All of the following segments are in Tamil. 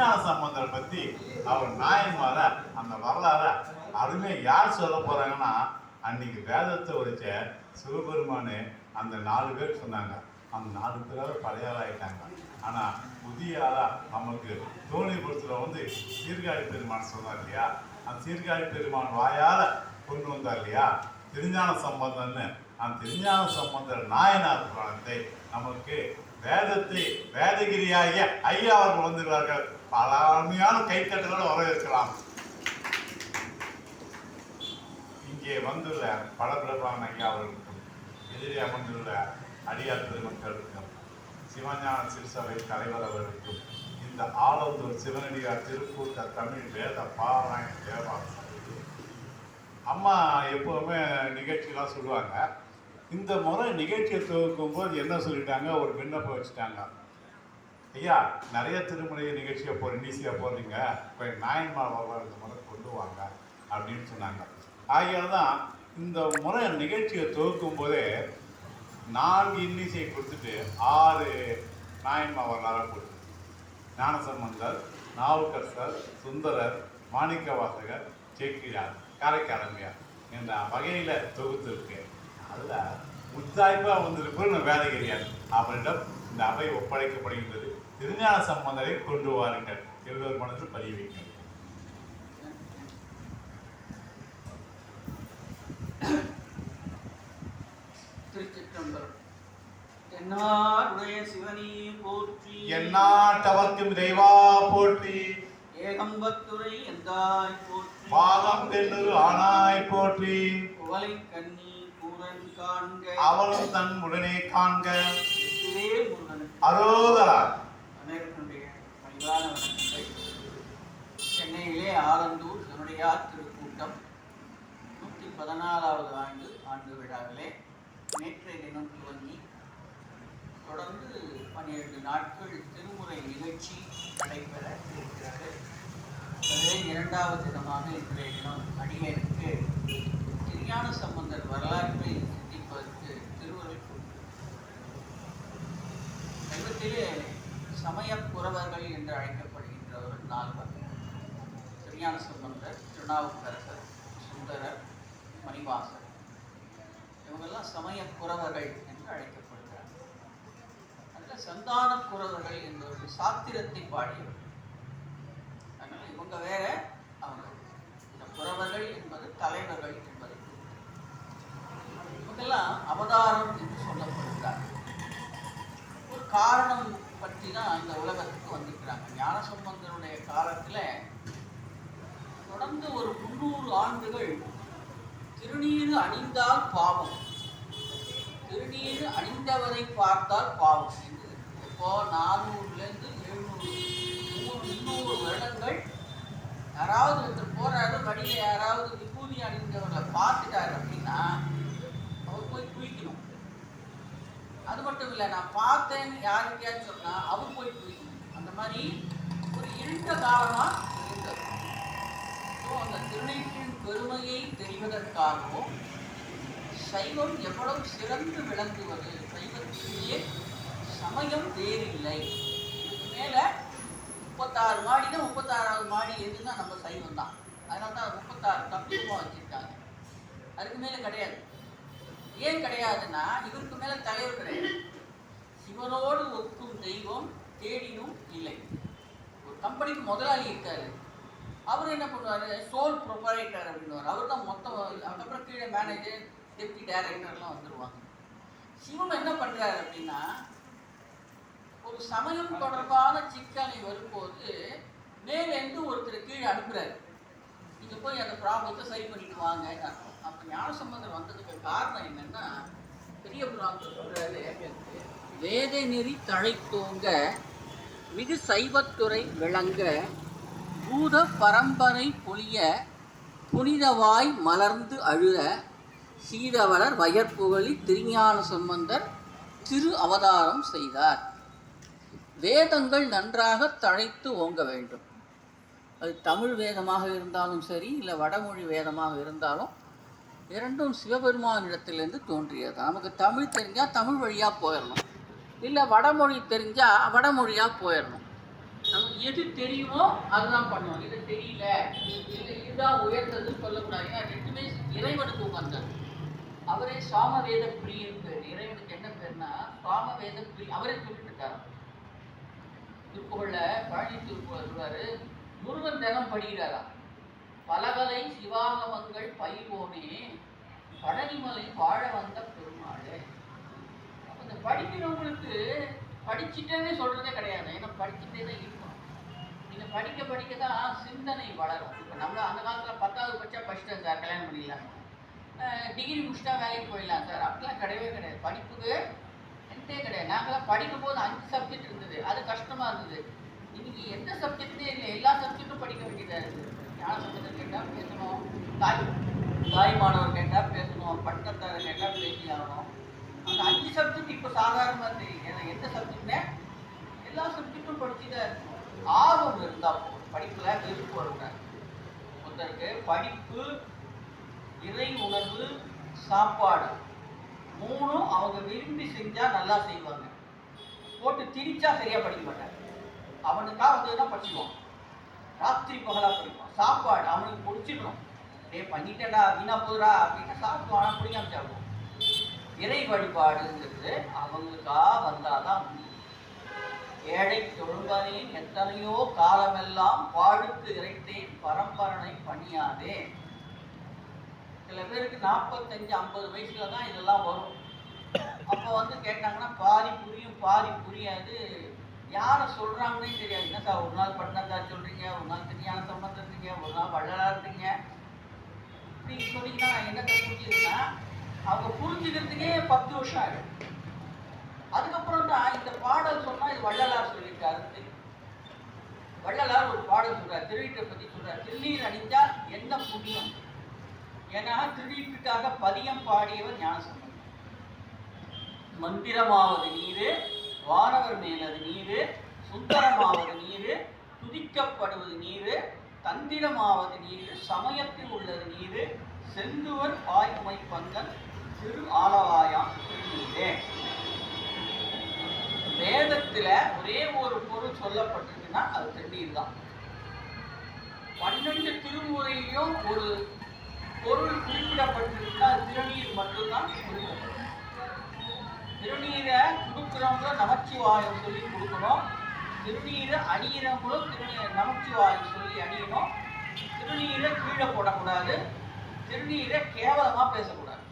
திருஞான சம்பந்தரை பத்தி அவர் நாயன்மார அந்த வரலாற அருமையா யார் சொல்ல போறாங்கன்னா அன்னைக்கு வேதத்தை உடைச்ச சிவபெருமானு அந்த நாலு பேர் சொன்னாங்க. அந்த நாலு பேராக பழைய ஆளா ஆயிட்டாங்க புதிய ஆளாக நமக்கு தோணிபுரத்தில் வந்து சீர்காழி பெருமான் சொன்னார் இல்லையா? அந்த சீர்காழி பெருமான் வாயால் கொண்டு வந்தார் இல்லையா? திருஞான சம்பந்தம்னு அந்த திருஞான சம்பந்தர் நாயனார் புராணத்தை நமக்கு வேதத்தை வேதகிரியாகிய ஐயா அவர்கள் வந்துள்ளார்கள் பழமையான கைத்தட்டலோடு வரவேற்கலாம். இங்கே வந்துள்ள படப்பிரபான ஐயா அவர்களுக்கும் எதிரே அமர்ந்துள்ள அடியார் பெருமக்களுக்கும் சிவஞான சிறுசபை தலைவர் அவர்களுக்கும் இந்த ஆலந்தூர் சிவனடியார் திருக்கூட்ட தமிழ் வேத பாராயண தேவார அம்மா எப்போவுமே நிகழ்ச்சியெலாம் சொல்லுவாங்க. இந்த முறை நிகழ்ச்சியை துவக்கும் போது என்ன சொல்லிட்டாங்க? ஒரு விண்ணப்பம் வச்சுட்டாங்க. ஐயா நிறைய திருமுறை நிகழ்ச்சியை போகிற ஈஸியாக போகிறீங்க இப்போ நாயன்மார் வரலாறு இந்த முறை கொண்டு வாங்க அப்படின்னு சொன்னாங்க. ஆகையால் தான் இந்த முறை நிகழ்ச்சியை துவக்கும் போதே நான்கு இன்னிசையை கொடுத்துட்டு ஆறு நாயன்மா வரலாறு கொடுத்து ஞானசம்பந்தர் நாவுக்கரசர் சுந்தரர் மாணிக்கவாசகர் சேக்கிழார் காரைக்காரமையார் என்ற வகையில் தொகுத்திருக்கு. அதில் முத்தாய்ப்பாக வேலை கிடையாது. அவரிடம் இந்த அவை ஒப்படைக்கப்படுகின்றது. திருஞான சம்பந்தரை கொண்டு வாருங்கள். எல்லோர் மனதில் பதிய வைக்கும் திருச்சிற்றம்பலம். தென்னாருடைய சிவனே போற்றி. எந்நாட்டவர்க்கும் தெய்வா போற்றி. ஏகம்பத்துரை எந்தாய் போற்றி. பாகம் தென்னூர் ஆனாய் போற்றி. குவளை கண்ணி கூரன் காண்க. அவளும் தன் உடனே காண்க. அனைவருடைய பிரதான வணக்கங்கள் சென்னையிலே ஆலந்தூர் தன்னுடையார் திருக்கூட்டம் நூற்றி பதினாலாவது ஆண்டு ஆண்டு விழாவிலே நேற்றைய தினம் துவங்கி தொடர்ந்து பன்னிரண்டு நாட்கள் திருமுறை நிகழ்ச்சி நடைபெற இருக்கிறது. அதே இரண்டாவது தினமாக இன்றைய தினம் அடியனுக்கு திருஞான சம்பந்தர் வரலாற்றை சிந்திப்பதற்கு திருவுரை சைவத்திலே சமயப் புறவர்கள் என்று அழைக்கப்படுகின்றவர் நால்வர். திருஞான சம்பந்தர் திருநாவுக்கரசர் சுந்தரர் மணிவாசர். இவங்கெல்லாம் சமயக்குறவர்கள் என்று அழைக்கப்படுகிறார் அதில் சந்தான புறவர்கள் என்பவர்கள் சாத்திரத்தை பாடியவர் அதனால இவங்க வேற அவங்க. இந்த புறவர்கள் என்பது தலைவர்கள் என்பது இவங்கெல்லாம் அவதாரம் என்று சொல்லப்படுகிறார் ஒரு காரணம் பற்றி தான் அந்த உலகத்துக்கு வந்திருக்கிறாங்க. ஞானசம்பந்தனுடைய காலத்தில் தொடர்ந்து ஒரு முந்நூறு ஆண்டுகள் திருநீர் அணிந்தால் பாவம். திருநீர் அணிந்தவரை பார்த்தால் பாவம் என்று. இப்போ நானூறுலேருந்து எழுநூறு நூறு முந்நூறு வருடங்கள் யாராவது ஒருத்தர் போறாரு வழியில யாராவது விபூதி அணிந்தவர்களை பார்த்துட்டாரு அப்படின்னா அவர் போய் குளிக்க அது மட்டும் இல்லை நான் பார்த்தேன்னு யாருக்கையாச்சும் சொன்னால் அவர் போய் புரியும் அந்த மாதிரி ஒரு இருண்ட காலமாக இருந்தது. ஸோ அந்த திருநீற்றின் பெருமையை தெரிவதற்காகவும் சைவம் எவ்வளவு சிறந்து விளங்குவது சைவத்திலேயே சமயம் வேறில்லை. இதுக்கு மேலே முப்பத்தாறு மாடினா முப்பத்தாறாவது மாடி எதுன்னா நம்ம சைவம் தான் அதனால தான் முப்பத்தாறு தத்துவமாக வச்சுருக்காங்க. அதுக்கு மேலே கிடையாது. ஏன் கிடையாதுன்னா இவருக்கு மேலே தலைவர் கிடையாது. சிவனோடு ஒக்கும் தெய்வம் தேடினும் இல்லை. ஒரு கம்பெனிக்கு முதலாளி இருக்காரு. அவர் என்ன பண்ணுவார்? Soul proprietor அப்படின்னுவார். அவர் தான் மொத்தம் அதுக்கப்புறம் கீழே மேனேஜர் டெப்டி டைரக்டர்லாம் வந்துடுவாங்க சிவன் என்ன பண்ணுறாரு அப்படின்னா ஒரு சமயம் தொடர்பான சிக்கலை வரும்போது மேலேருந்து ஒருத்தர் கீழே அனுப்புகிறாரு நீங்கள் போய் அந்த ப்ராப்ளத்தை சரி பண்ணிட்டு வாங்க ஞானசம்பந்தர் வந்ததுக்கு காரணம் என்னன்னா பெரிய புராணத்தில் சொல்றாரு வேத நெறி தழைத்தோங்க மிகு சைவத்துறை விளங்க பூத பரம்பரை பொழிய புனிதவாய் மலர்ந்து அழுத சீதவளர் வயற்புகழி திருஞான சம்பந்தர் திரு அவதாரம் செய்தார். வேதங்கள் நன்றாக தழைத்து ஓங்க வேண்டும். அது தமிழ் வேதமாக இருந்தாலும் சரி இல்லை வடமொழி வேதமாக இருந்தாலும் இரண்டும் சிவபெருமானிடத்திலிருந்து தோன்றியது. நமக்கு தமிழ் தெரிஞ்சால் தமிழ் வழியாக போயிடணும் இல்லை வடமொழி தெரிஞ்சால் வடமொழியாக போயிடணும் நமக்கு எது தெரியுமோ அதுதான் பண்ணுவோம். இது தெரியல. இது இதுதான் உயர்ந்ததுன்னு சொல்லக்கூடாது. ஏன்னா ரெண்டுமே இறைவனுக்கு உகந்தது. அவரே சாமவேத பிரியன் பேர். இறைவனுக்கு என்ன பேர்னா சாமவேத பிரி அவரே சொல்லிட்டு இருக்காரு திருப்புகழ்ல பழனி திருப்புகழ் சொல்வார் முருகன் தினம் படிக்கிறாரா பலவலை சிவாகமங்கள் பயில்வோனே பழனிமலை வாழ வந்த பெருமாளே. அப்போ இந்த படிக்கிறவங்களுக்கு படிச்சுட்டேனே சொல்கிறதே கிடையாது. ஏன்னா படிச்சுட்டே தான் இருக்கும் நீங்கள் படிக்க படிக்க தான் சிந்தனை வளரும். இப்போ நம்ம அந்த காலத்தில் பத்தாவது பட்சம் படிச்சிட்டேன் சார் கல்யாணம் பண்ணிடலாம் டிகிரி முடிச்சிட்டா வேலைக்கு போயிடலாம் சார். அப்படிலாம் கிடையவே கிடையாது. படிப்புக்கு என்கிட்டே கிடையாது. நாங்களாம் படிக்கும் போது அஞ்சு சப்ஜெக்ட் இருந்தது. அது கஷ்டமாக இருந்தது. இன்னைக்கு எந்த சப்ஜெக்ட்லேயும் இல்லை. எல்லா சப்ஜெக்ட்டும் படிக்க வேண்டியதாக இருக்குது. ஞான சம்பந்தம் கேட்டால் பேசணும் தாய் தாய் மாணவர் கேட்டால் பேசணும் பட்டத்தார் கேட்டால் பேசி ஆகணும் அந்த அஞ்சு சப்ஜெக்ட் இப்போ சாதாரணமாக தெரியும் ஏன்னா எந்த சப்ஜெக்ட்னே எல்லா சப்ஜெக்ட்டும் படிச்சுதான் ஆர்வம் இருந்தால் போதும். படிப்பில் விருப்பம் வரக்கூடாது ஒருத்தருக்கு படிப்பு இறை உணர்வு சாப்பாடு மூணும் அவங்க விரும்பி செஞ்சால் நல்லா செய்வாங்க. போட்டு திரிச்சா சரியாக படிக்க மாட்டாங்க. அவனுக்காக வந்ததுன்னா படிச்சுக்குவான்? ராத்திரி பகலா படிப்பான் சாப்பாடு அவனுக்கு பிடிச்சிடணும். டேய் பண்ணிட்டேடா வீணா போதுடா அப்படின்னா சாப்பிடுவான் ஆனால் பிடிக்காம சாப்பிடும் இறை வழிபாடுங்கிறது அவங்களுக்கா வந்தாதான் ஏழை தொழுவனேன் எத்தனையோ காலமெல்லாம் பாடுக்கு இறைத்தேன் பரம்பரனை பணியாதே. சில பேருக்கு நாற்பத்தஞ்சு ஐம்பது வயசுல தான் இதெல்லாம் வரும். அப்போ வந்து கேட்டாங்கன்னா பாதி புரியும் பாதி புரியாது. யாரை சொல்றாங்கன்னே தெரியாது. என்ன சார் ஒரு நாள் பண்ணதா சொல்றீங்க ஒரு நாள் திருஞான சம்பந்தம் ஒரு நாள் வள்ளலாருங்க இப்படி சொன்னீங்கன்னா நான் என்னத்தை புரிஞ்சுதுன்னா அவங்க புரிஞ்சுக்கிறதுக்கே பத்து வருஷம் ஆகிடும் அதுக்கப்புறம் தான் இந்த பாடல் சொன்னா இது வள்ளலார் சொல்லியிருக்காரு. வள்ளலார் ஒரு பாடல் சொல்றார் திருவிட்டை பத்தி சொல்றார். திருநீர் அணிஞ்சா என்ன புண்ணியம்? ஏன்னா திருநீட்டுக்காக பதியம் பாடியவர் ஞானசம்பந்தர். மந்திரமாவது நீரு வானவர் மேலது நீரு சுந்தரமாவது நீரு துதிக்கப்படுவது நீரு தந்திரமாவது நீரு சமயத்தில் உள்ளது நீரு செந்துவர் பாய்மை பங்கன் திரு ஆலவாயாம் திருநீரே. வேதத்துல ஒரே ஒரு பொருள் சொல்லப்பட்டிருக்குன்னா அது திருநீர் தான். பன்னெண்டு திருமுறையிலும் ஒரு பொருள் குறிப்பிடப்பட்டிருக்குன்னா அது திருநீர் கொடுக்குறவங்க நமச்சிவாயம் சொல்லி கொடுக்கணும். திருநீரை அணியிறவங்களும் திருநீர் நமச்சிவாயம் சொல்லி அணியணும். திருநீரை கீழே போடக்கூடாது. திருநீரை கேவலமா பேசக்கூடாது.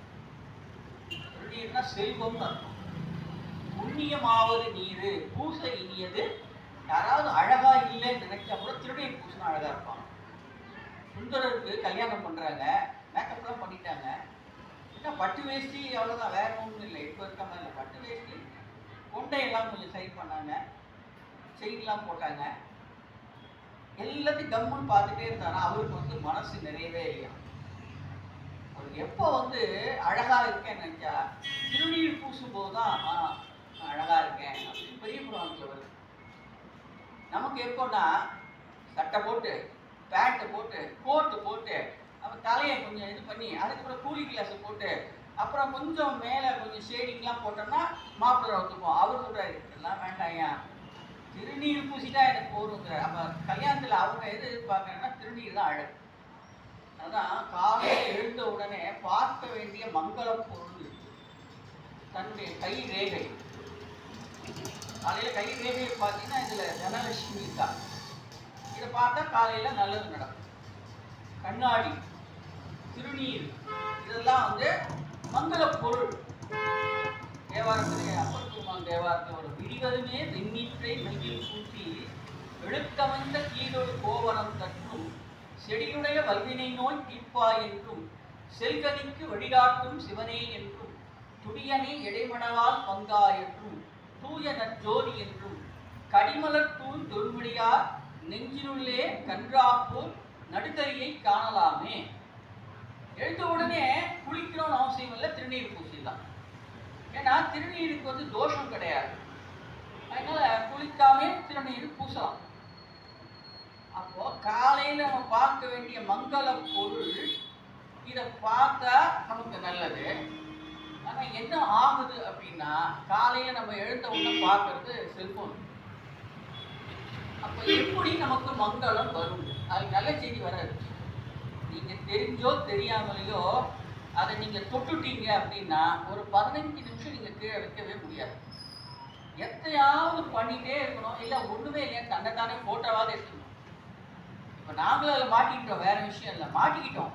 திருநீர்னா செல்வம்னு அர்த்தம். புண்ணியமாவது நீரு. பூசை இனியது. யாராவது அழகா இல்லைன்னு நினைச்சா கூட திருநீர் பூசினா அழகா இருப்பாங்க. சுந்தரருக்கு கல்யாணம் பண்றாங்க. மேக்கப்லாம் பண்ணிட்டாங்க. என்ன பட்டு வேஷ்டி அவ்வளோதான் வேற ஒன்றும் இல்லை. இப்போ இருக்க மாதிரி பட்டு வேஷ்டி கொண்டையெல்லாம் கொஞ்சம் சரி பண்ணாங்க. செயின்லாம் போட்டாங்க. எல்லாத்தையும் கம்முன்னு பார்த்துட்டே இருந்தாரா? அவருக்கு வந்து மனசு நிறையவே இல்லையா? அவர் எப்போ வந்து அழகா இருக்கேன்னு நினைச்சா திருநீர் பூசும்போது தான் அழகாக அழகா இருக்கேன். அப்படின்னு பெரிய புராணத்தில் வருது. நமக்கு எப்போன்னா சட்டை போட்டு பேண்ட்டு போட்டு கோட்டு போட்டு அப்புறம் தலையை கொஞ்சம் இது பண்ணி அதுக்கப்புறம் கூலி கிளாஸ் போட்டு அப்புறம் கொஞ்சம் மேலே கொஞ்சம் ஷேடிங்லாம் போட்டோம்னா மாப்பிள்ளை ஒத்துப்போம். அவர் சொல்கிறாரு இதெல்லாம் வேண்டாம் ஐயா திருநீர் பூசிட்டா எனக்கு போதுங்கிறார் அப்போ கல்யாணத்தில் அவங்க எது எதிர்பார்க்குறாங்கன்னா திருநீர் தான் அழகு அதான் காலையில் எழுந்த உடனே பார்க்க வேண்டிய மங்கள பொருள் இருக்கு. தன்னுடைய கை ரேகை. காலையில் கை ரேகையை பார்த்தீங்கன்னா இதில் தனலட்சுமி இருக்கா. இதை பார்த்தா காலையில் நல்லது நடக்கும். கண்ணாடி திருநீர். இதெல்லாம் வந்து மங்கள பொருள் தேவாரத்திலே அப்பர் பெருமான் தேவாரத்தில் ஒரு விடிவதுமே வெண்ணீற்றை கூட்டி வெளுக்கமைந்த கீழொரு கோவனம் தற்றும் செடியுடைய வல்வினை நோய் தீர்ப்பா என்றும் செல்கதிக்கு வழிகாட்டும் சிவனே என்றும் துடியனை இடைமணவால் பங்கா என்றும் தூய நற்ஜோதி என்றும் கடிமலர் தூள் தொல்முடியார் நெஞ்சினுள்ளே கன்றாப்போல் நடுதறியை காணலாமே. எழுந்த உடனே குளிக்கணும்னு அவசியம் இல்லை திருநீர் பூசிடலாம் ஏன்னா திருநீருக்கு வந்து தோஷம் கிடையாது. அதனால குளிக்காமே திருநீர் பூசலாம். அப்போ காலையில் நம்ம பார்க்க வேண்டிய மங்கள பொருள் இதை பார்த்தா நமக்கு நல்லது. ஆனால் என்ன ஆகுது அப்படின்னா காலையில் நம்ம எழுந்த உடனே பார்க்கறது செல்போன். அப்போ எப்படி நமக்கு மங்களம் வரும்? அது நல்ல செய்தி வராது. நீங்கள் தெரிஞ்சோ தெரியாமலையோ அதை நீங்கள் தொட்டுட்டீங்க அப்படின்னா ஒரு பதினஞ்சு நிமிஷம் நீங்கள் கீழே வைக்கவே முடியாது. எத்தையாவது பண்ணிகிட்டே இருக்கணும். இல்லை ஒன்றுமே இல்லையா தன்னைத்தானே போட்டோவாவது எடுத்துக்கணும் இப்போ நாங்களும் அதில் மாட்டிக்கிட்டோம் வேறு விஷயம் இல்லை. மாட்டிக்கிட்டோம்.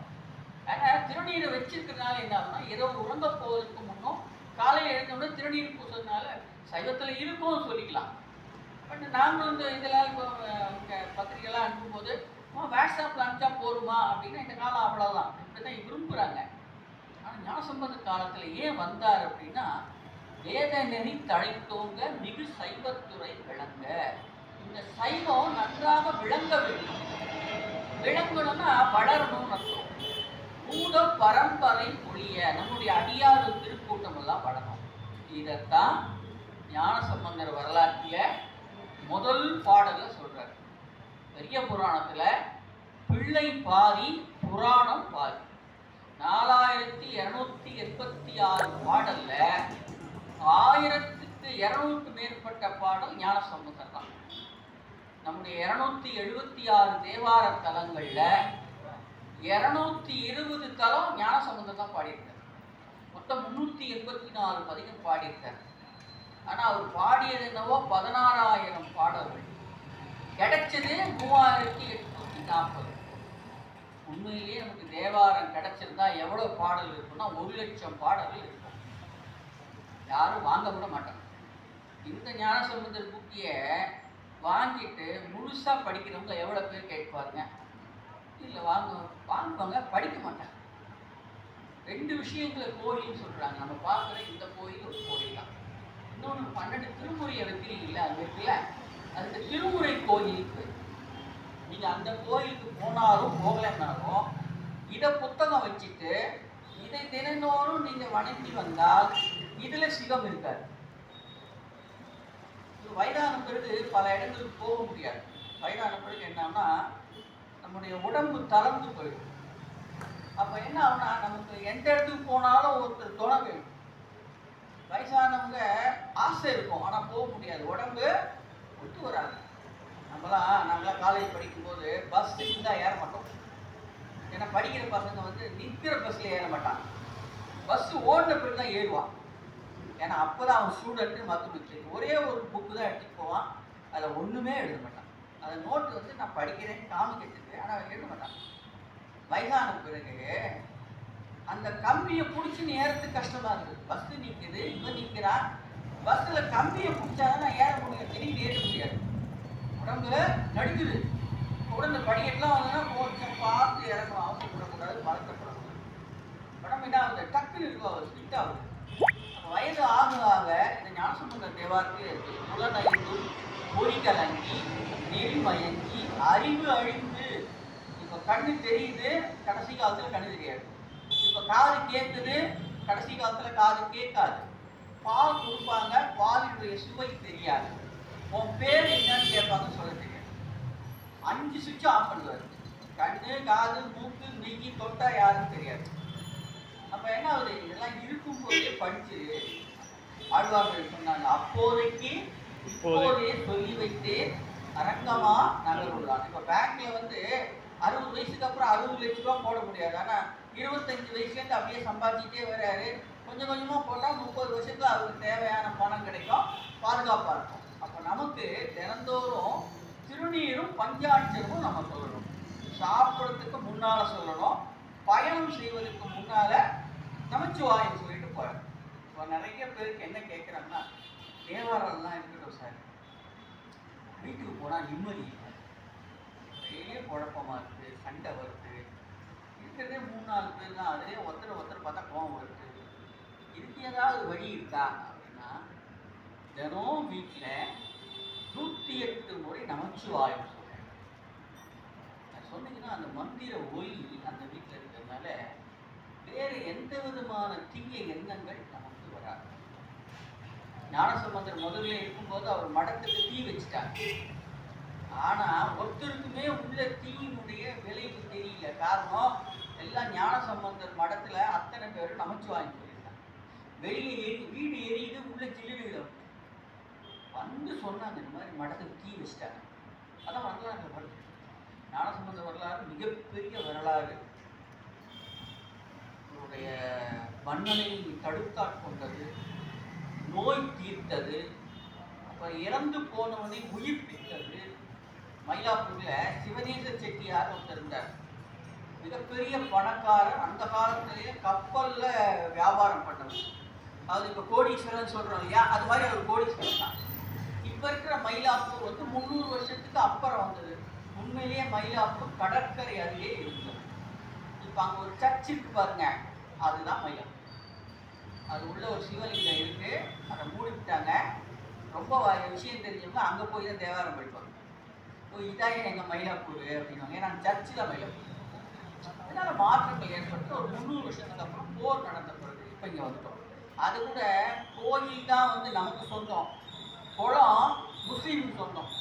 ஆனால் திருநீரை வச்சிருக்கிறதுனால என்ன ஆகும்னா ஏதோ உறங்க போவதற்கு முன்னும் காலையில் எழுந்தோடனே திருநீர் பூசுறதுனால சைவத்தில் இருக்கும்னு சொல்லிக்கலாம். பட் நாங்கள் வந்து இதெல்லாம் இப்போ பத்திரிகைலாம் அனுப்பும்போது வாட்ஸ்அப்பில் அனுப்பிச்சா போருமா? அப்படின்னா இந்த காலம் அவ்வளோதான் இப்படி தான் விரும்புகிறாங்க ஆனால் ஞானசம்பந்த காலத்தில் ஏன் வந்தார் அப்படின்னா வேத நெறி தழைத்தோங்க மிகு சைவத்துறை விளங்க. இந்த சைவம் நன்றாக விளங்க வேண்டும். விளங்கணும்னா வளரணும்னு அர்த்தம். பூத பரம்பரை பொழிய நம்முடைய அடியாறு திருக்கூட்டம் எல்லாம் வளரும். இதைத்தான் ஞானசம்பந்தர் வரலாற்றில் முதல் பாடலை பெரிய புராணத்தில் பிள்ளை பாதி புராணம் பாதி. நாலாயிரத்தி இரநூத்தி எண்பத்தி ஆறு பாடல்ல ஆயிரத்துக்கு இருநூறுக்கு மேற்பட்ட பாடல் ஞானசம்பந்தர் தான். நம்முடைய இரநூத்தி எழுபத்தி ஆறு தேவார தலங்களில் இரநூத்தி இருபது தலம் ஞானசம்பந்தர் தான் பாடியிருக்கார். மொத்தம் முந்நூற்றி எண்பத்தி நாலு பதிகம் பாடியிருக்கார். ஆனால் அவர் பாடியது என்னவோ பதினாறாயிரம் பாடல்கள். கிடைச்சது மூவாயிரத்தி எட்நூத்தி நாற்பது. உண்மையிலேயே நமக்கு தேவாரம் கிடைச்சிருந்தா எவ்வளவு பாடல் இருக்குன்னா ஒரு லட்சம் பாடல்கள் இருக்கும். யாரும் வாங்க விட மாட்டாங்க. இந்த ஞானசம்பந்தர் புக்கிய வாங்கிட்டு முழுசா படிக்கிறவங்க எவ்வளவு பேர் கேட்பாருங்க இல்லை வாங்க வாங்குவாங்க படிக்க மாட்டாங்க. ரெண்டு விஷயங்களை கோயில்னு சொல்கிறாங்க நம்ம பார்க்குற இந்த கோயில் ஒரு கோயில் தான் இன்னொன்று பன்னெண்டு திருமுறையை இல்லை அது இருக்குல்ல? அதுக்கு திருமுறை கோயிலுக்கு. நீங்க அந்த கோயிலுக்கு போனாலும் போகலைன்னாலும் இதை புத்தகம் வச்சுட்டு இதை தினந்தோறும் நீங்க வணங்கி வந்தால் இதுல சிவம் இருக்காது வயதான பிறகு பல இடங்களுக்கு போக முடியாது. வயதான பிறகு என்னன்னா நம்முடைய உடம்பு தளர்ந்து போயிடும். அப்போ என்ன ஆகுனா நமக்கு எந்த இடத்துக்கு போனாலும் ஒருத்தர் துணை வேணும். வயசானவங்க ஆசை இருக்கும் ஆனால் போக முடியாது. உடம்பு ஒத்து வராது நம்மலாம் நாங்களாம் காலேஜ் படிக்கும்போது பஸ் இருந்தால் ஏற மாட்டோம். ஏன்னா படிக்கிற பசங்க வந்து நிற்கிற பஸ்ஸில் ஏற மாட்டான் பஸ் ஓடின பிறகு தான் ஏறுவான். ஏன்னா அப்போ தான் அவன் ஸ்டூடெண்ட்டு மற்றவங்களுக்கு தெரியும் ஒரே ஒரு புக்கு தான் எடுத்துகிட்டு போவான். அதில் ஒன்றுமே எழுத மாட்டான். அதை நோட்டு வந்து நான் படிக்கிறேன் காமிக்கிறதுக்கு ஆனால் எழுத மாட்டான். வயதான பிறகு அந்த கம்பியை பிடிச்சி நேரத்துக்கு கஷ்டமாக இருக்குது. பஸ்ஸு நிற்குது இவன் நிற்கிறான் பஸ்ஸில் கம்பியை பிடிச்சாதான் நான் ஏற முடியும் திடீர்னு ஏற முடியாது. உடம்பு நடுக்குது உடம்பு படிக்கட்டுலாம் வந்ததுன்னா கொஞ்சம் பார்த்து இறங்கணும் அவசரப்படக்கூடாது பழக்கப்படக்கூடாது உடம்பு என்ன ஆகுது? டக்குன்னு இருக்கும் அவர் ஸ்பிட் ஆகுது. வயது ஆக ஆக இந்த ஞானசம்பந்த தேவாருக்கு புலனைந்து பொறி கலங்கி நெறிமயங்கி அறிவு அழிந்து இப்போ கண்ணு தெரியுது கடைசி காலத்தில் கண்ணு தெரியாது. இப்போ காது கேட்குது கடைசி காலத்தில் காது கேட்காது. பால் கொடுப்பாங்க பாலினுடைய சுவை தெரியாது. உன் பேர் என்னன்னு கேட்பாங்க சொல்ல தெரியாது அஞ்சு சுவிட்ச் ஆஃப் பண்ணுவார். கண்ணு காது மூக்கு நெய்யி தொட்டா யாருக்கும் தெரியாது. அப்ப என்ன ஆகுது? இதெல்லாம் இருக்கும்போதே படிச்சு ஆழ்வார்கள் சொன்னாங்க அப்போதைக்கு இப்போதே சொல்லி வைத்து அரங்கமா நகருள்ளான் இப்ப பேங்க்ல வந்து அறுபது வயசுக்கு அப்புறம் அறுபது லட்ச ரூபா போட முடியாது. ஆனா இருபத்தஞ்சு வயசுல இருந்து அப்படியே சம்பாதிச்சிட்டே வர்றாரு கொஞ்சம் கொஞ்சமாக போட்டால் முப்பது வருஷத்தில் அவருக்கு தேவையான பணம் கிடைக்கும் பாதுகாப்பாக இருக்கும். அப்போ நமக்கு தினந்தோறும் திருநீரும் பஞ்சாட்சரமும் நம்ம சொல்லணும். சாப்பிட்றதுக்கு முன்னால் சொல்லணும் பயணம் செய்வதற்கு முன்னால் நமச்சிவாயம் சொல்லிட்டு போகிறோம் இப்போ நிறைய பேருக்கு என்ன கேட்குறாங்கன்னா தேவாரம்லாம் இருக்கட்டும் சார் வீட்டுக்கு போனால் நிம்மதி இல்லை. ஒரே குழப்பமா இருக்குது சண்டை வருது. இருக்கிறதே மூணு நாலு பேர் தான் அதிலே ஒருத்தர் ஒருத்தர் பார்த்தா கோவம் வருது. இதுக்கு ஏதாவது வழி இருக்கா அப்படின்னா தினம் வீட்டில் நூற்றி எட்டு முறை நமச்சிவாயம் சொல்றேன் சொன்னீங்கன்னா அந்த மந்திர ஒலி அந்த வீட்டில் இருக்கிறதுனால வேறு எந்த விதமான தீய எண்ணங்கள் நமக்கு வராது. ஞானசம்பந்தர் முதல்ல இருக்கும்போது அவர் மடத்துக்கு தீ வச்சுட்டாங்க. ஆனா ஒருத்தருக்குமே உள்ள தீயினுடைய விளைவு தெரியல. காரணம் எல்லாம் ஞானசம்பந்தர் மடத்துல அத்தனை பேரும் நமச்சு வாங்கி சொல்லியிருக்காங்க வெளியே எரி வீடு எரியுது உள்ள சில்லுன்னு வந்து சொன்னாங்க இந்த மாதிரி மடத்துக்கு தீ வச்சிட்டாங்க. அதான் வரலாறு வரலாறு. ஞானசம்பந்த வரலாறு மிகப்பெரிய வரலாறு. அவருடைய மன்னனை தடுத்தாட்கொண்டது நோய் தீர்த்தது அப்புறம் இறந்து போனவனை உயிர்ப்பித்தது மயிலாப்பூரில் சிவநேச செட்டியார் ஒருத்தர் இருந்தார். மிகப்பெரிய பணக்காரர் அந்த காலத்திலேயே கப்பலில் வியாபாரம் பண்ணவர். அது இப்போ கோடீஸ்வரன் சொல்கிறோம் இல்லையா? அது மாதிரி அவர் கோடீஸ்வரன் தான். இப்போ இருக்கிற மயிலாப்பூர் வந்து முந்நூறு வருஷத்துக்கு அப்புறம் வந்தது. உண்மையிலேயே மயிலாப்பூர் கடற்கரை அருகே இருந்தது. இப்போ அங்கே ஒரு சர்ச் இருக்கு பாருங்க. அதுதான் மயிலாப்பூர். அது உள்ள ஒரு சிவலிங்கம் இருக்கு. அதை மூடி விட்டாங்க ரொம்ப விஷயம் தெரிஞ்சவங்க அங்கே போய் தான் தேவாரம் படிப்பாங்க. ஓ இதான் எங்கள் மயிலாப்பூர் அப்படின்னாங்க. ஏன்னா சர்ச்சில் மயிலாப்பூர். அதனால மாற்றங்கள் ஏற்பட்டு ஒரு முந்நூறு வருஷத்துக்கு அப்புறம் போர் நடந்த பிறகு இப்போ இங்கே வந்துட்டோம். அது கூட கோயில் தான் வந்து நமக்கு சொந்தம். குளம் முஸ்லீம் சொந்தம்.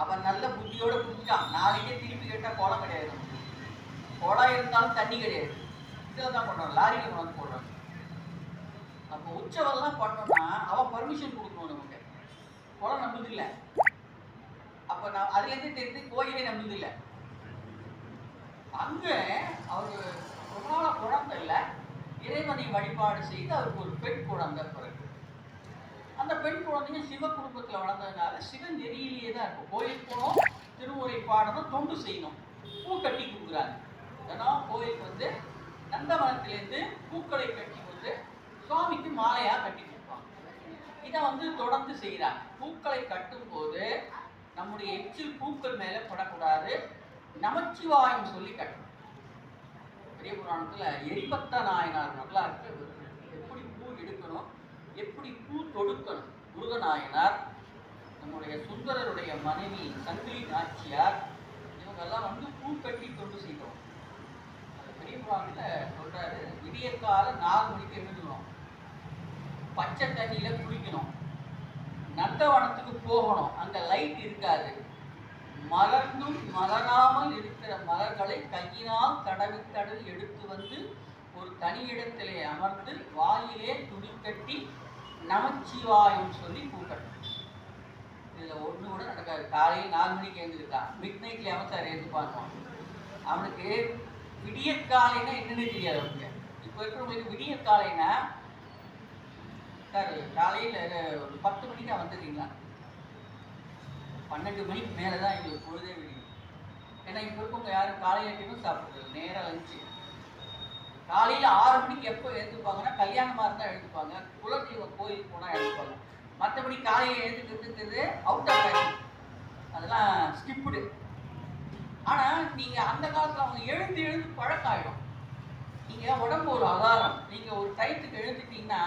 அவன் நல்ல புத்தியோட குடிச்சான். நாளைக்கே திருப்பி கேட்டால் குளம் கிடையாது. குளம் இருந்தாலும் தண்ணி கிடையாது. இதில் தான் பண்ணுறோம் லாரியில் கொண்டு வந்து போடுறாங்க அப்போ உற்சவம்லாம் பண்ணோம்னா அவன் பர்மிஷன் கொடுக்கணும் நமக்கு. குளம் நம்புது இல்லை அப்போ நான் அதுலேருந்து தெரிஞ்சு கோயிலே நம்புது இல்லை அங்கே அவர் ரொம்ப நாளாக குழந்தை இல்லை. இறைவனை வழிபாடு செய்து அவருக்கு ஒரு பெண் குழந்தை பிறகு அந்த பெண் குழந்தைங்க சிவ குடும்பத்தில் வளர்ந்ததுனால சிவ நெறியிலேயே தான் இருக்கும். கோயிலுக்கு போனோம் திருமுறை பாடணும் தொண்டு செய்யணும். பூ கட்டி கொடுக்குறாங்க ஏன்னா கோயிலுக்கு வந்து நந்தவனத்திலேருந்து பூக்களை கட்டி வந்து சுவாமிக்கு மாலையாக கட்டி கொடுப்பாங்க. இதை வந்து தொடர்ந்து செய்கிறாங்க பூக்களை கட்டும்போது நம்முடைய எச்சில் பூக்கள் மேலே படக்கூடாது. நமச்சிவாயம் சொல்லி கட்டணும். பெரிய புராணத்துல எரிபத்த நாயனார் வரலாற்று எப்படி பூ எடுக்கணும் எப்படி பூ தொடுக்கணும்? முருக நாயனார் நம்முடைய சுந்தரருடைய மனைவி சங்கிலி நாச்சியார் இவங்கெல்லாம் வந்து பூ கட்டி தொண்டு செய்தோம். அந்த பெரிய புராணத்துல விடியற்கால நாலு மணிக்கு எழுந்துக்கணும். பச்சை தண்ணியில் குளிக்கணும். நந்தவனத்துக்கு போகணும். அங்கே லைட் இருக்காது. மலர்ந்தும் மலராமல் இருக்கிற மலர்களை கையினால் தடவி தடவி எடுத்து வந்து ஒரு தனி இடத்திலே அமர்ந்து வாயிலே துணி கட்டி நமச்சிவாயம் சொல்லி கூட்டணும் இதில் ஒன்று கூட நடக்காது. காலையில் நாலு மணிக்கு எழுந்திருக்கான் மிட் நைட்ல அவன் சார் எழுந்துப்பாங்க அவனுக்கு விடிய காலைன்னா என்னன்னு தெரியாது அவனுக்கு. இப்போ இருக்கிறவங்களுக்கு விடிய காலைன்னா சார் காலையில் ஒரு பத்து மணிக்கு வந்துடுறீங்களா? பன்னெண்டு மணிக்கு மேலே தான் எங்களுக்கு பொழுதே விடியும். ஏன்னா இப்போ இருக்கவங்க யாரும் காலையில் டிஃபன் சாப்பிட்றது நேராக லஞ்சு காலையில் ஆறு மணிக்கு எப்போ எழுந்துப்பாங்கன்னா கல்யாணமாக இருந்தால் எழுந்துப்பாங்க. குலதெய்வ கோயிலுக்கு போனால் எழுந்துப்பாங்க. மற்றபடி காலையில் எழுந்துக்கிறதுங்கிறது அவுட் ஆஃப் ஃபேஷன் அதெல்லாம் ஸ்கிப்புடு ஆனால் நீங்கள் அந்த காலத்தில் அவங்க எழுந்து எழுந்து பழக்கம் ஆகிடும் நீங்கள் உடம்பு ஒரு அலாரம் நீங்கள் ஒரு டயத்துக்கு எழுந்துட்டீங்கன்னா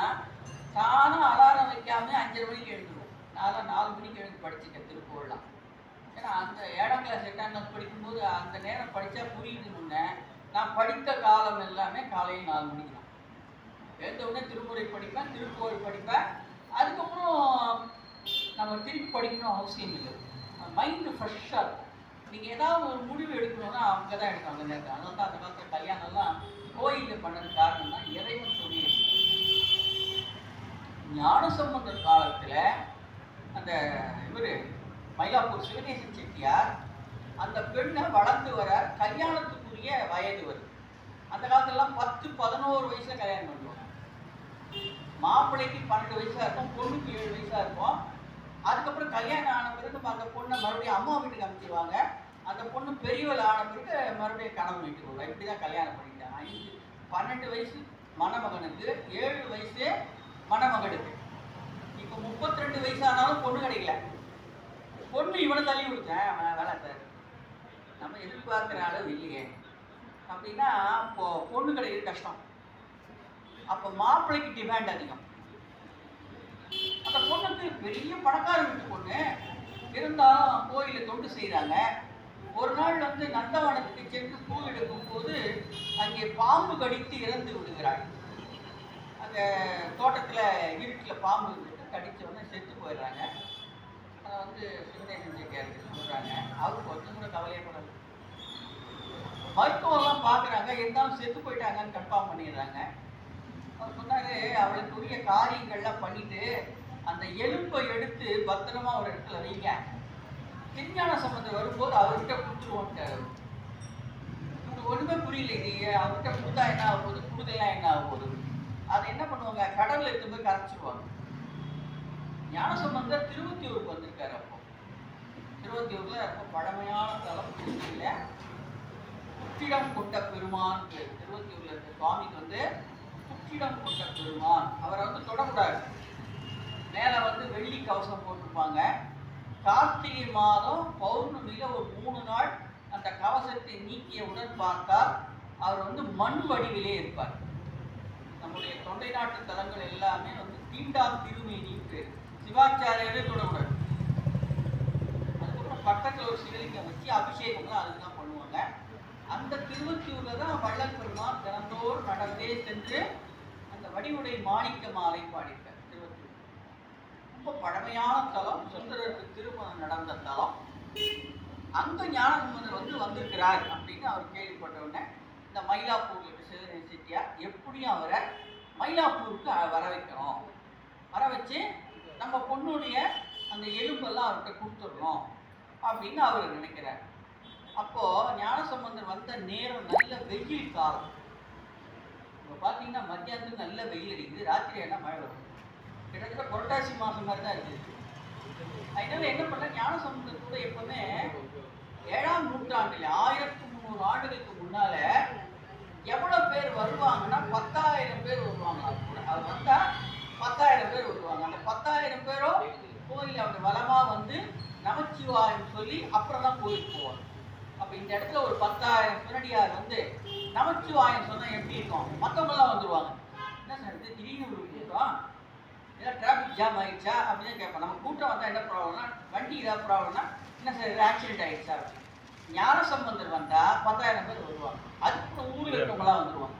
தானும் அலாரம் வைக்காம அஞ்சரை மணிக்கு எழுந்துருவோம் நான் நாலு மணிக்கு எழுந்து படிச்சுட்டேன் திருப்பூர்லாம் ஏன்னா அந்த ஏழாம் கிளாஸ் எட்டாம் கிளாஸ் படிக்கும்போது அந்த நேரம் படித்தா புரியுது முன்னே. நான் படித்த காலம் எல்லாமே காலையில் நாலு மணிக்கு தான். எழுந்த உடனே திருமுறை படிப்பேன் திருப்புகழ் படிப்பேன். அதுக்கப்புறம் நம்ம திருப்பி படிக்கணும் அவசியம் இல்லை. மைண்டு ஃப்ரெஷ்ஷாக இருக்கும். நீங்கள் ஏதாவது ஒரு முடிவு எடுக்கணும்னா அவங்க தான் எடுக்கணும் அந்த நேரத்தில். அதனால தான் அந்த காலத்தில் கல்யாணம்லாம் கோயிலில் பண்ணது காரணம் தான் இறைவன் சொல்லியிருக்கு ஞானசம்பந்தர் காலத்தில் மயிலாப்பூர் சிவநேசன் செட்டியார் அந்த பெண்ணை வளர்ந்து வர கல்யாணத்துக்குரிய வயது வருது. அந்த காலத்துலலாம் பத்து பதினோரு வயசுல கல்யாணம் பண்ணுவாங்க. மாப்பிள்ளைக்கு பன்னெண்டு வயசாக இருக்கும் பொண்ணுக்கு ஏழு வயசாக இருக்கும். அதுக்கப்புறம் கல்யாணம் ஆன பிறகு அந்த பொண்ணை மறுபடியும் அம்மா வீட்டுக்கு அமைச்சிருவாங்க அந்த பொண்ணு பெரியவள் ஆன பிறகு மறுபடியும் கணவன் வீட்டுக்கு வருவாங்க. இப்படி தான் கல்யாணம் பண்ணிட்டாங்க அஞ்சு பன்னெண்டு வயசு மணமகனுக்கு ஏழு வயசு மணமகனுக்கு இப்போ முப்பத்தி ரெண்டு வயசானாலும் பொண்ணு கிடைக்கல. பொண்ணு இவனை தள்ளி விடுத்தேன் அவன் வேலை சார் நம்ம எதிர்பார்க்குற அளவு இல்லையே. அப்படின்னா இப்போ பொண்ணு கிடைக்கிறது கஷ்டம். அப்போ மாப்பிள்ளைக்கு டிமாண்ட் அதிகம். அந்த பொண்ணுக்கு பெரிய பணக்கார வீட்டு பொண்ணு. இருந்தாலும் கோயிலில் தொண்டு செய்கிறாங்க ஒரு நாள் வந்து நந்தவனத்துக்கு சென்று பூ எடுக்கும் போது அங்கே பாம்பு கடித்து இறந்து விடுகிறாள். அந்த தோட்டத்தில் இருட்டில் பாம்பு கடித்த உடனே செத்து போயிடுறாங்க. அதை வந்து சிவநேசன் செட்டியாருக்கு சொல்கிறாங்க அவருக்கு கொஞ்சம் கூட கவலையே படல மருத்துவம்லாம் பார்க்குறாங்க இருந்தாலும் செத்து போயிட்டாங்கன்னு கன்ஃபார்ம் பண்ணிடுறாங்க. அவர் சொன்னாரு அவளுக்கு உரிய காரியங்கள்லாம் பண்ணிட்டு அந்த எலும்பை எடுத்து பத்திரமா ஒரு இடத்துல வைங்க. திருஞான சம்பந்தம் வரும்போது அவர்கிட்ட கொடுத்துருவோன்ட்டாரு உங்களுக்கு ஒண்ணுமே புரியல இது அவர்கிட்ட கொடுத்தா என்ன ஆகும் போது கொடுக்கலாம் என்ன ஆகும் போது அதை என்ன பண்ணுவாங்க? கடல்ல எடுத்து போய் கரைச்சிருவாங்க. ஞானசம்பந்தர் திருவத்தியூருக்கு வந்திருக்காரு அப்போ. திருவத்தியூர்ல ரொம்ப பழமையான தலம் திருச்சியில புற்றிடம் கொண்ட பெருமான் திருவத்தியூர்ல இருக்க. சுவாமிக்கு வந்து புற்றிடம் கொண்ட பெருமான். அவரை வந்து தொடக்கூடாது. மேல வந்து வெள்ளி கவசம் போட்டிருப்பாங்க. கார்த்திகை மாதம் பௌர்ணமியில ஒரு மூணு நாள் அந்த கவசத்தை நீக்கியவுடன் பார்த்தால் அவர் வந்து மண் வடிவிலே இருப்பார். நம்முடைய தொண்டை நாட்டு தலங்கள் எல்லாமே வந்து தீண்டா திருமேனின்னு பேர். சிவாச்சாரியரே தொடக்கூடாது அதுக்கப்புறம் பக்கத்தில் ஒரு சிவலிங்கம் வச்சு அபிஷேகம்லாம் அதுக்கு தான் பண்ணுவாங்க. அந்த திருவத்தியூரில் தான் வள்ளல் பெருமான் தினந்தோறும் நடந்தே சென்று அந்த வடிவுடை மாணிக்க மாலை பாடிட்டார் திருவத்தியூர் ரொம்ப பழமையான தலம் சுந்தரருக்கு திருமணம் நடந்த தலம். அந்த ஞானசம்பந்தர் வந்து வந்திருக்கிறார் அப்படின்னு அவர் கேள்விப்பட்ட உடனே இந்த மயிலாப்பூர்ல இருக்க செட்டியார் எப்படியும் அவரை மயிலாப்பூருக்கு வர வைக்கணும். வர வச்சு நம்ம பொண்ணுடைய அந்த எலும்பெல்லாம் அவர்கிட்ட கொடுத்துடணும் அப்படின்னு அவர் நினைக்கிறார். அப்போது ஞானசம்பந்தர் வந்த நேரம் நல்ல வெயில் காலம். இப்போ பார்த்தீங்கன்னா மத்தியானத்துக்கு நல்ல வெயில் அடிக்குது ராத்திரி என்ன மழை வரும். கிட்டத்தட்ட புரட்டாசி மாதம் மாதிரி தான் இருக்குது அதனால என்ன பண்ண ஞானசம்பந்தர் கூட எப்பவுமே ஏழாம் நூற்றாண்டுல ஆயிரத்தி முந்நூறு ஆண்டுகளுக்கு முன்னால எவ்வளோ பேர் வருவாங்கன்னா பத்தாயிரம் பேர் வருவாங்க அவர் கூட. அவர் பத்தாயிரம் பேர் வருவாங்க அந்த பத்தாயிரம் பேரும் கோயில் அவங்க வளமாக வந்து நமச்சிவாயம் சொல்லி அப்புறம் தான் கோயிலுக்கு போவாங்க. அப்போ இந்த இடத்துல ஒரு பத்தாயிரம் பின்னடியார் வந்து நமச்சிவாயம் சொன்னால் எப்படி இருக்கும்? மற்றவங்களாம் வந்துடுவாங்க என்ன சார் இது? திடீர்னு ஒரு கூட்டம் ஏதாவது டிராஃபிக் ஜாம் ஆயிடுச்சா? அப்படின்னு கேட்போம். நம்ம கூட்டம் வந்தால் என்ன ப்ராப்ளம்னா வண்டி ஏதாவது ப்ராப்ளம்னா என்ன சார் இது? ஆக்சிடென்ட் ஆயிடுச்சா? ஞான சம்பந்தர் வந்தால் பத்தாயிரம் பேர் வருவாங்க. அதுக்கு ஊரில் இருக்கவங்களாம் வந்துருவாங்க.